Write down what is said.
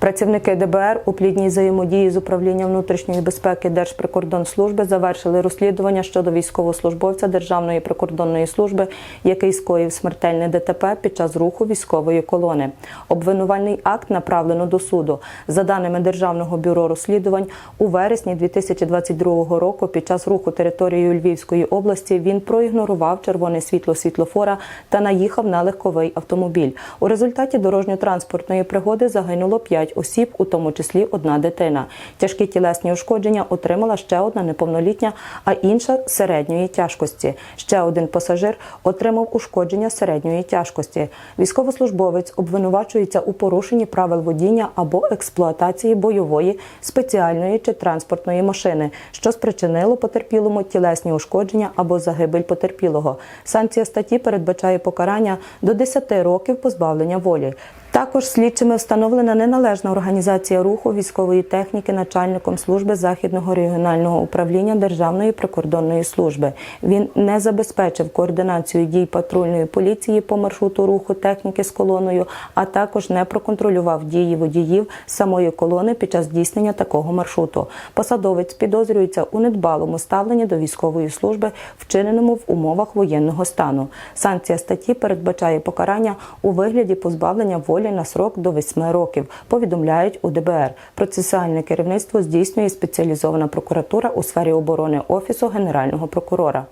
Працівники ДБР у плідній взаємодії з управлінням внутрішньої безпеки Держприкордонслужби завершили розслідування щодо військовослужбовця Державної прикордонної служби, який скоїв смертельне ДТП під час руху військової колони. Обвинувальний акт направлено до суду. За даними Державного бюро розслідувань, у вересні 2022 року під час руху територією Львівської області він проігнорував червоне світло світлофора та наїхав на легковий автомобіль. У результаті дорожньо-транспортної пригоди загинуло 5 осіб, у тому числі одна дитина. Тяжкі тілесні ушкодження отримала ще одна неповнолітня, а інша середньої тяжкості. Ще один пасажир отримав ушкодження середньої тяжкості. Військовослужбовець обвинувачується у порушенні правил водіння або експлуатації бойової, спеціальної чи транспортної машини, що спричинило потерпілому тілесні ушкодження або загибель потерпілого. Санкція статті передбачає покарання до 10 років позбавлення волі. Також слідчими встановлена неналежна організація руху військової техніки начальником служби західного регіонального управління Державної прикордонної служби. Він не забезпечив координацію дій патрульної поліції по маршруту руху техніки з колоною, а також не проконтролював дії водіїв самої колони під час здійснення такого маршруту. Посадовець підозрюється у недбалому ставленні до військової служби, вчиненому в умовах воєнного стану. Санкція статті передбачає покарання у вигляді позбавлення волі на срок до 8 років. Повідомляють у ДБР. Процесуальне керівництво здійснює спеціалізована прокуратура у сфері оборони офісу генерального прокурора.